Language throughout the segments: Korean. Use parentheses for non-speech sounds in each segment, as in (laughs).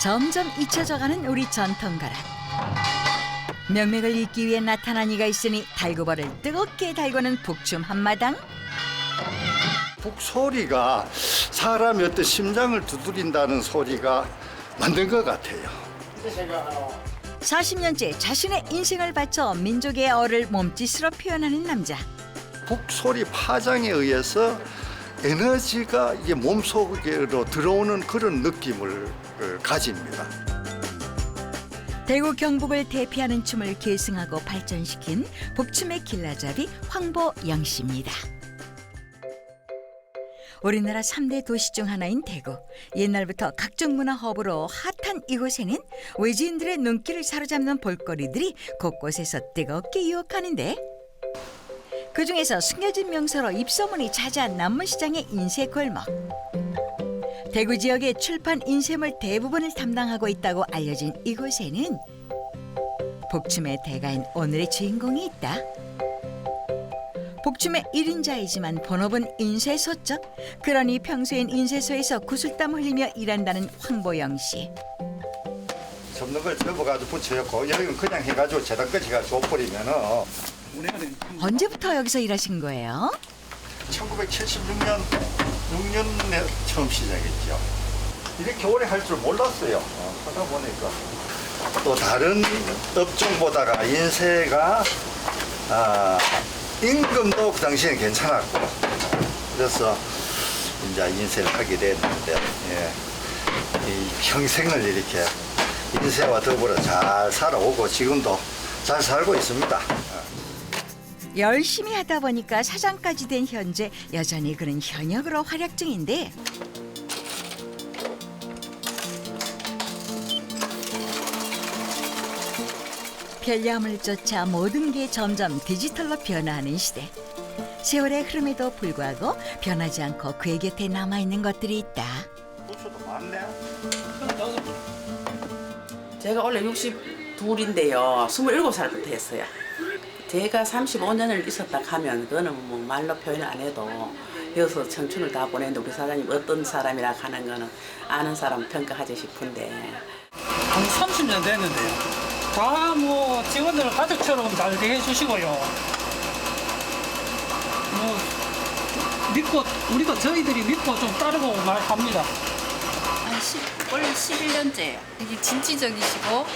점점 잊혀져가는 우리 전통 가락. 명맥을 잇기 위해 나타난 이가 있으니 달구벌을 뜨겁게 달구는 북춤 한마당. 북소리가 사람의 어떤 심장을 두드린다는 소리가 만든 것 같아요. 40년째 자신의 인생을 바쳐 민족의 어를 몸짓으로 표현하는 남자. 북소리 파장에 의해서 에너지가 이게 몸속으로 들어오는 그런 느낌을 어, 가집니다. 대구 경북을 대표하는 춤을 계승하고 발전시킨 북춤의 길라잡이 황보영 씨입니다. 우리나라 3대 도시 중 하나인 대구. 옛날부터 각종 문화 허브로 핫한 이곳에는 외지인들의 눈길을 사로잡는 볼거리들이 곳곳에서 뜨겁게 유혹하는데 그 중에서 숨겨진 명소로 입소문이 자자한 남문시장의 인쇄골목. 대구 지역의 출판 인쇄물 대부분을 담당하고 있다고 알려진 이곳에는 복춤의 대가인 오늘의 주인공이 있다. 복춤의 일인자이지만 본업은 인쇄소 쪽. 그러니 평소엔 인쇄소에서 구슬땀 흘리며 일한다는 황보영 씨. 접는 걸 접어가지고 붙여놓고 여기는 그냥 해가지고 재단까지 가 줘버리면은 언제부터 여기서 일하신 거예요? 1976년 6년에 처음 시작했죠. 이렇게 오래 할 줄 몰랐어요. 어, 하다 보니까 또 다른 업종보다가 인쇄가 아, 임금도 그 당시에는 괜찮았고 그래서 이제 인쇄를 하게 됐는데 예, 이 평생을 이렇게 인쇄와 더불어 잘 살아오고 지금도 잘 살고 있습니다. 열심히 하다 보니까 사장까지 된 현재 여전히 그는 현역으로 활약 중인데 편리함을 쫓아 모든 게 점점 디지털로 변화하는 시대. 세월의 흐름에도 불구하고 변하지 않고 그의 곁에 남아있는 것들이 있다. 부추도 많네. 제가 원래 62인데요. 27살부터 했어요. 제가 35년을 있었다 하면 그거는 뭐 말로 표현 안 해도 여기서 청춘을 다 보냈는데 우리 사장님 어떤 사람이라 하는 거는 아는 사람 평가하지 싶은데 한 30년 됐는데요. 다 뭐 직원들 가족처럼 잘 대해주시고요. 뭐 믿고 우리도 저희들이 믿고 좀 따르고 말합니다. 한 10, 원래 11년째예요. 되게 진취적이시고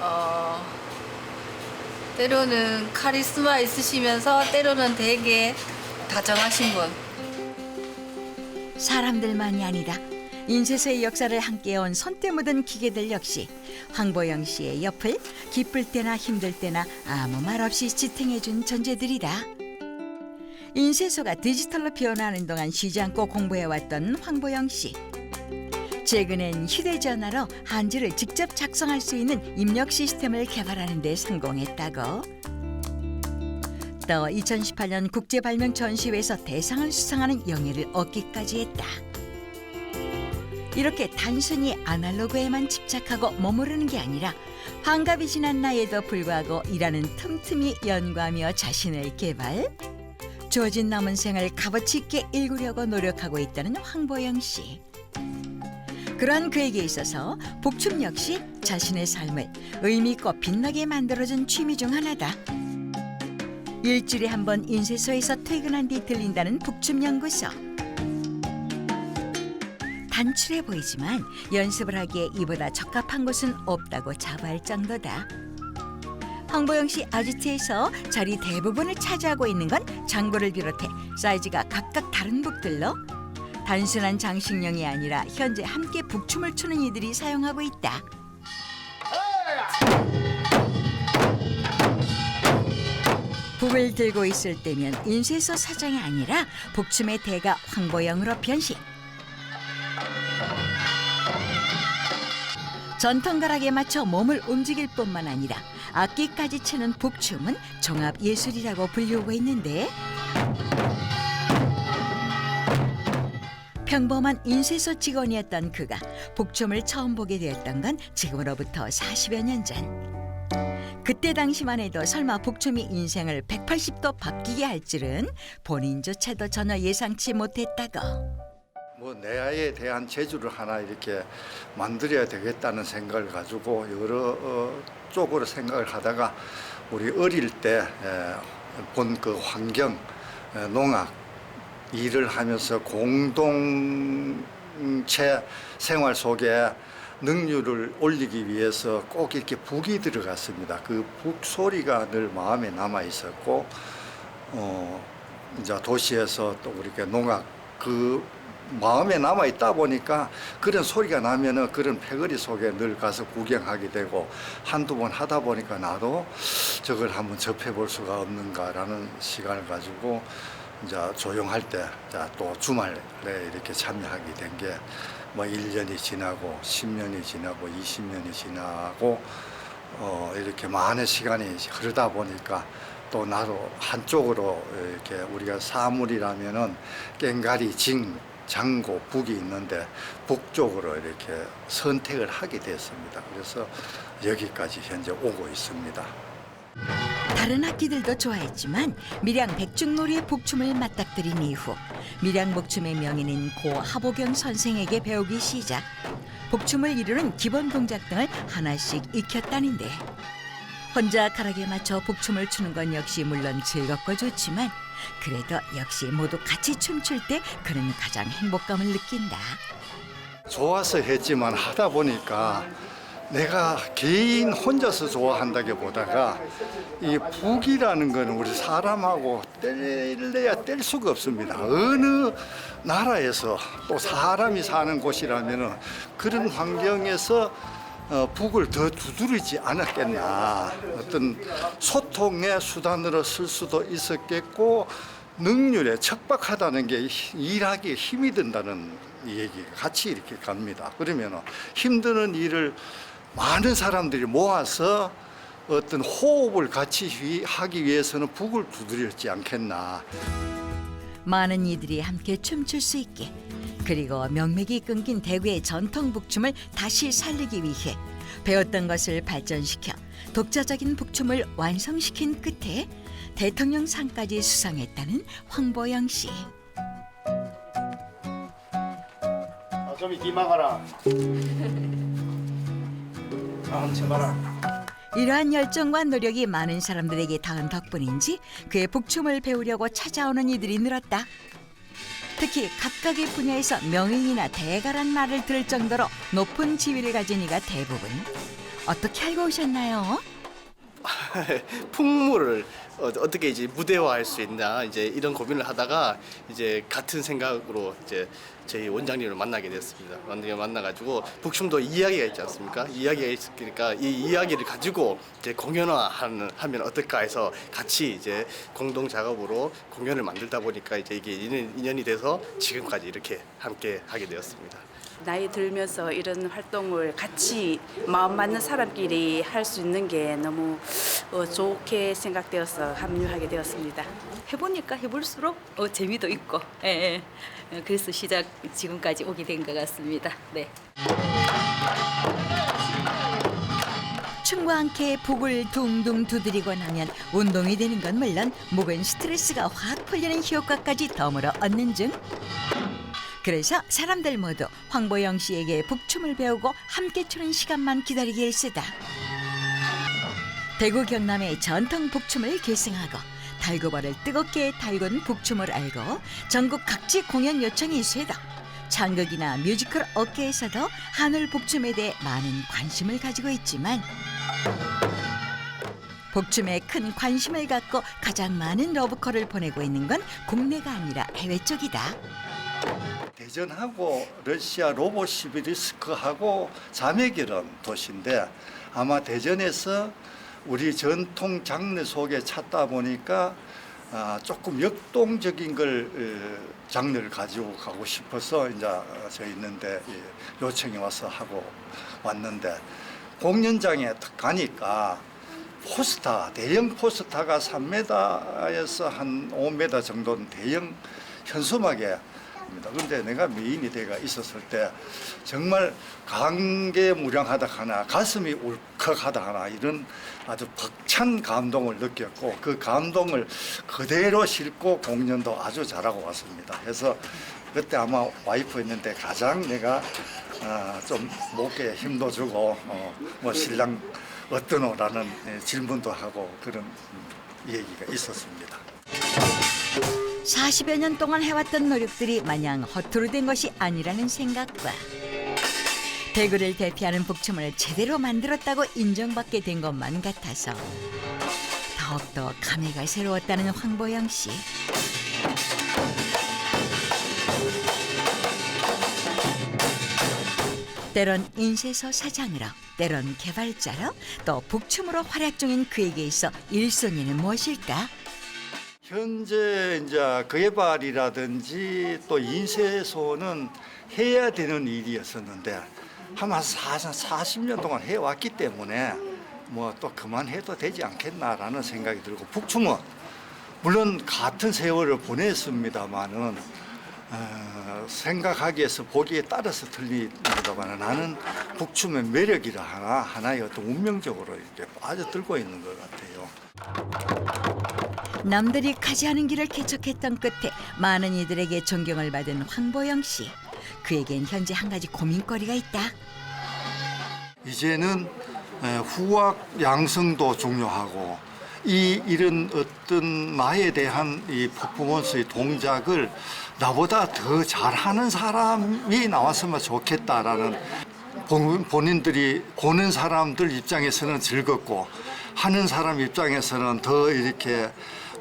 어, 때로는 카리스마 있으시면서 때로는 되게 다정하신 분. 사람들만이 아니다. 인쇄소의 역사를 함께해온 손때 묻은 기계들 역시 황보영 씨의 옆을 기쁠 때나 힘들 때나 아무 말 없이 지탱해 준 존재들이다. 인쇄소가 디지털로 변화하는 동안 쉬지 않고 공부해 왔던 황보영 씨. 최근엔 휴대전화로 한지를 직접 작성할 수 있는 입력 시스템을 개발하는 데 성공했다고. 또 2018년 국제 발명 전시회에서 대상을 수상하는 영예를 얻기까지 했다. 이렇게 단순히 아날로그에만 집착하고 머무르는 게 아니라 환갑이 지난 나이에도 불구하고 일하는 틈틈이 연구하며 자신을 개발, 주어진 남은 생을 값어치 있게 일구려고 노력하고 있다는 황보영 씨. 그러한 그에게 있어서 복춤 역시 자신의 삶을 의미 있고 빛나게 만들어준 취미 중 하나다. 일주일에 한 번 인쇄소에서 퇴근한 뒤 들린다는 북춤 연구소. 단출해 보이지만 연습을 하기에 이보다 적합한 곳은 없다고 자부할 정도다. 황보영 씨 아지트에서 자리 대부분을 차지하고 있는 건 장구를 비롯해 사이즈가 각각 다른 북들로 단순한 장식용이 아니라 현재 함께 북춤을 추는 이들이 사용하고 있다. 북을 들고 있을 때면 인쇄소 사장이 아니라 북춤의 대가 황보영으로 변신. 전통가락에 맞춰 몸을 움직일 뿐만 아니라 악기까지 치는 북춤은 종합 예술이라고 불리우고 있는데 평범한 인쇄소 직원이었던 그가 북춤을 처음 보게 되었던 건 지금으로부터 40여 년 전. 그때 당시만 해도 설마 북춤이 인생을 180도 바뀌게 할 줄은 본인조차도 전혀 예상치 못했다고. 뭐 내에 대한 재주를 하나 이렇게 만들어야 되겠다는 생각을 가지고 여러 어, 쪽으로 생각을 하다가 우리 어릴 때 본 그 환경 에, 농악 일을 하면서 공동체 생활 속에 능률을 올리기 위해서 꼭 이렇게 북이 들어갔습니다. 그 북 소리가 늘 마음에 남아 있었고 어 이제 도시에서 또 우리가 농악 그 마음에 남아 있다 보니까 그런 소리가 나면은 그런 패거리 속에 늘 가서 구경하게 되고 한두 번 하다 보니까 나도 저걸 한번 접해 볼 수가 없는가라는 시간을 가지고 이제 조용할 때 또 주말에 이렇게 참여하게 된 게 뭐 1년이 지나고 10년이 지나고 20년이 지나고 어 이렇게 많은 시간이 흐르다 보니까 또 나도 한쪽으로 이렇게 우리가 사물이라면은 깽가리, 징, 장고, 북이 있는데 북쪽으로 이렇게 선택을 하게 됐습니다. 그래서 여기까지 현재 오고 있습니다. 다른 악기들도 좋아했지만 밀양 백중놀이의 복춤을 맞닥뜨린 이후 밀양 복춤의 명인인 고 하보경 선생에게 배우기 시작. 복춤을 이루는 기본 동작 등을 하나씩 익혔다는데 혼자 가락에 맞춰 복춤을 추는 건 역시 물론 즐겁고 좋지만 그래도 역시 모두 같이 춤출 때 그는 가장 행복감을 느낀다. 좋아서 했지만 하다 보니까 내가 개인 혼자서 좋아한다기보다가 이 북이라는 거는 우리 사람하고 뗄래야 뗄 수가 없습니다. 어느 나라에서 또 사람이 사는 곳이라면은 그런 환경에서 어, 북을 더 두드리지 않았겠나. 어떤 소통의 수단으로 쓸 수도 있었겠고 능률에 척박하다는 게 일하기에 힘이 든다는 얘기가 같이 이렇게 갑니다. 그러면 힘드는 일을 많은 사람들이 모아서 어떤 호흡을 같이 휘- 하기 위해서는 북을 두드렸지 않겠나. 많은 이들이 함께 춤출 수 있게 그리고 명맥이 끊긴 대구의 전통 북춤을 다시 살리기 위해 배웠던 것을 발전시켜 독자적인 북춤을 완성시킨 끝에 대통령 상까지 수상했다는 황보영 씨. 아, 좀 이기 막아라. 아, 제발아. 이러한 열정과 노력이 많은 사람들에게 닿은 덕분인지 그의 북춤을 배우려고 찾아오는 이들이 늘었다. 특히 각각의 분야에서 명인이나 대가란 말을 들을 정도로 높은 지위를 가진 이가 대부분. 어떻게 알고 오셨나요? (laughs) 풍물을 어, 어떻게 이제 무대화할 수 있나 이제 이런 고민을 하다가 이제 같은 생각으로 이제 저희 원장님을 만나게 됐습니다. 원장님 만나가지고 북춤도 이야기가 있지 않습니까? 이야기가 있으니까 이 이야기를 가지고 이제 공연화하는 하면 어떨까 해서 같이 이제 공동 작업으로 공연을 만들다 보니까 이제 이게 인연, 인연이 돼서 지금까지 이렇게 함께 하게 되었습니다. 나이 들면서 이런 활동을 같이 마음 맞는 사람끼리 할 수 있는 게 너무 어, 좋게 생각되어서 합류하게 되었습니다. 해보니까 해볼수록 어, 재미도 있고 예, 예. 어, 그래서 시작 지금까지 오게 된 것 같습니다. 네. 춤과 함께 복을 둥둥 두드리고 나면 운동이 되는 건 물론 목은 스트레스가 확 풀리는 효과까지 덤으로 얻는 중. 그래서 사람들 모두 황보영 씨에게 북춤을 배우고 함께 추는 시간만 기다리기 일쓰다. 대구 경남의 전통 북춤을 계승하고 달고벌을 뜨겁게 달군 북춤을 알고 전국 각지 공연 요청이 쇄도 창극이나 뮤지컬 업계에서도 한울 북춤에 대해 많은 관심을 가지고 있지만 복춤에 큰 관심을 갖고 가장 많은 러브콜을 보내고 있는 건 국내가 아니라 해외 쪽이다. 대전하고 러시아 로보시비리스크하고 자매결혼 도시인데 아마 대전에서 우리 전통 장르 속에 찾다 보니까 아, 조금 역동적인 걸 어, 장르를 가지고 가고 싶어서 이제 저 있는데 예, 요청이 와서 하고 왔는데 공연장에 딱 가니까 포스터 대형 포스터가 3m에서 한 5m 정도는 대형 현수막에 입니다. 그런데 내가 미인이 돼가 있었을 때 정말 감개무량하다 하나 가슴이 울컥하다 하나 이런 아주 벅찬 감동을 느꼈고 그 감동을 그대로 싣고 공연도 아주 잘하고 왔습니다. 그래서 그때 아마 와이프였는데 가장 내가 아, 좀 목에 힘도 주고 어, 뭐 신랑 어떠노라는 예, 질문도 하고 그런 음, 얘기가 있었습니다. 40여 년 동안 해왔던 노력들이 마냥 허투루 된 것이 아니라는 생각과 대구를 대표하는 북춤을 제대로 만들었다고 인정받게 된 것만 같아서 더욱더 감회가 새로웠다는 황보영 씨. 때론 인쇄소 사장으로, 때론 개발자로, 또 북춤으로 활약 중인 그에게 있어 일손이는 무엇일까? 현재 이제 개발이라든지 또 인쇄소는 해야 되는 일이었었는데 한 40년 동안 해왔기 때문에 뭐 또 그만해도 되지 않겠나라는 생각이 들고 북충은 물론 같은 세월을 보냈습니다만은 어, 생각하기에서 보기에 따라서 틀립니다만 나는 북춤의 매력이라 하나 하나의 어떤 운명적으로 이렇게 빠져들고 있는 것 같아요. 남들이 가지 않은 길을 개척했던 끝에 많은 이들에게 존경을 받은 황보영 씨. 그에겐 현재 한 가지 고민거리가 있다. 이제는 에, 후학 양성도 중요하고 이 이런 어떤 나에 대한 이 퍼포먼스의 동작을 나보다 더 잘하는 사람이 나왔으면 좋겠다라는 본- 본인들이 보는 사람들 입장에서는 즐겁고 하는 사람 입장에서는 더 이렇게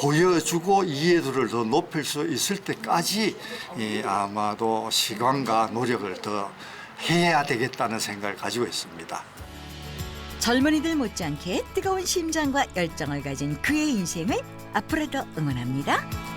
보여주고 이해도를 더 높일 수 있을 때까지 이 아마도 시간과 노력을 더 해야 되겠다는 생각을 가지고 있습니다. 젊은이들 못지않게 뜨거운 심장과 열정을 가진 그의 인생을 앞으로도 응원합니다.